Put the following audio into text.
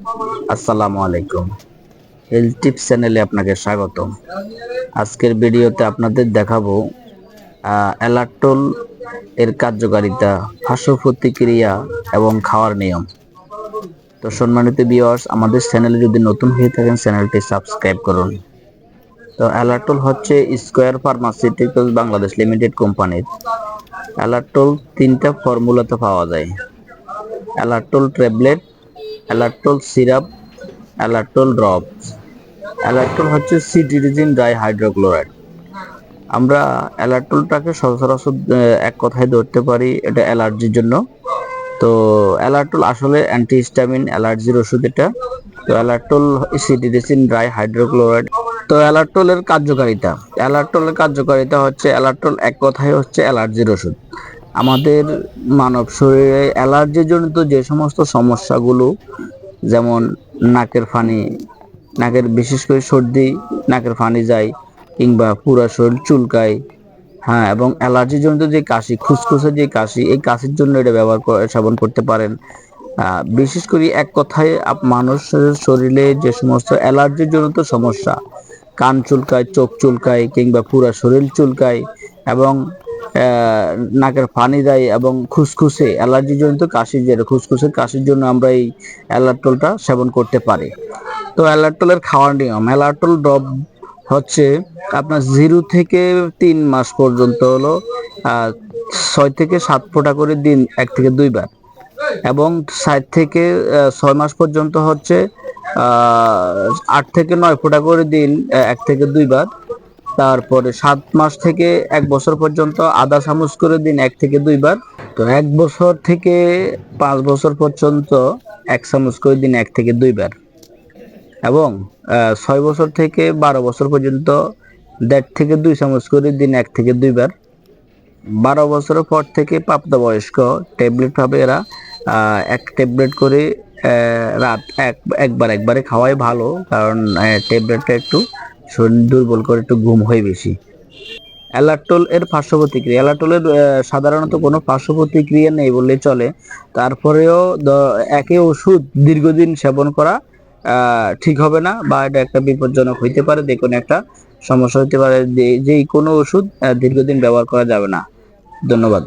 আসসালামু আলাইকুম health tips চ্যানেলে আপনাকে স্বাগত আজকের ভিডিওতে আপনাদের দেখাবো অ্যালার্টল এর কার্যকারিতা হাস্য প্রতিক্রিয়া এবং খাওয়ার নিয়ম। তো সম্মানিত ভিউয়ার্স আমাদের চ্যানেলে যদি নতুন হয়ে থাকেন চ্যানেলটি সাবস্ক্রাইব করুন। তো অ্যালার্টল হচ্ছে স্কোয়ার ফার্মাসিউটিক্যাল বাংলাদেশ লিমিটেড কোম্পানির। অ্যালার্টল তিনটা ফর্মুলাতে পাওয়া যায়। Alertol tablet Alertol syrup Alertol drops Alertol হচ্ছে সিটিরিজিন ডাই হাইড্রোক্লোরাইড আমরা অ্যালার্টলটাকে সচরাচর এক কথায় ধরতে পারি এটা অ্যালার্জির জন্য। তো অ্যালার্টল আসলে অ্যান্টিহিস্টামিন অ্যালার্জির ওষুধ এটা। তো অ্যালার্টল সিটিরিজিন ড্রাই হাইড্রোক্লোরাইড তো অ্যালার্টলের কার্যকারিতা। অ্যালার্টলের কার্যকারিতা হচ্ছে অ্যালার্টল এক কথায় হচ্ছে অ্যালার্জির ওষুধ। আমাদের মানব শরীরে অ্যালার্জি জনিত যে সমস্ত সমস্যাগুলো, যেমন নাকের ফানি, নাকের বিশেষ করে সর্দি, নাকের ফানি যায়, কিংবা পুরা শরীর চুলকায় হ্যাঁ এবং অ্যালার্জি জনিত যে কাশি, খুসখুসে যে কাশি, এই কাশির জন্য এটা ব্যবহার করে সেবন করতে পারেন। বিশেষ করে এক কথায় মানুষের শরীরে যে সমস্ত অ্যালার্জি জনিত সমস্যা, কান চুলকায়, চোখ চুলকায়, কিংবা পুরা শরীর চুলকায়, এবং নাকের পানি দেয় এবং খুসখুসে অ্যালার্জি জনিত কাশি যেটা খুসখুসে কাশির জন্য আমরা এই অ্যালার্টলটা সেবন করতে পারি। তো অ্যালার্টলের খাওয়ার নিয়ম, অ্যালার্টল ড্রপ হচ্ছে আপনার জিরো থেকে তিন মাস পর্যন্ত হলো ছয় থেকে সাত ফোঁটা করে দিন, এক থেকে দুইবার এবং ষাট থেকে ছয় মাস পর্যন্ত হচ্ছে আট থেকে নয় ফোঁটা করে দিন এক থেকে দুইবার তারপরে সাত মাস থেকে এক বছর পর্যন্ত আদা চামচ করে দিন এক থেকে দুইবার। তো এক বছর থেকে পাঁচ বছর পর্যন্ত এক চামচ করে দিন এক থেকে দুইবার। এবং ছয় বছর থেকে বারো বছর পর্যন্ত দেড় থেকে দুই চামচ করে দিন এক থেকে দুইবার। বারো বছরের পর থেকে প্রাপ্তবয়স্ক ট্যাবলেট পাবে এরা। এক ট্যাবলেট করে রাত এক, একবার একবারে খাওয়াই ভালো, কারণ ট্যাবলেটটা একটু শরীর দুর্বল করে, একটু ঘুম হয় বেশি। অ্যালার্টল এর পার্শ্ব প্রতিক্রিয়া অ্যালার্টলের সাধারণত কোনো পার্শ্ব প্রতিক্রিয়া নেই বললে চলে। তারপরেও একই ওষুধ দীর্ঘদিন সেবন করা ঠিক হবে না বা এটা একটা বিপজ্জনক হইতে পারে, যে কোনো একটা সমস্যা হইতে পারে। যে কোনো ওষুধ দীর্ঘদিন ব্যবহার করা যাবে না। ধন্যবাদ।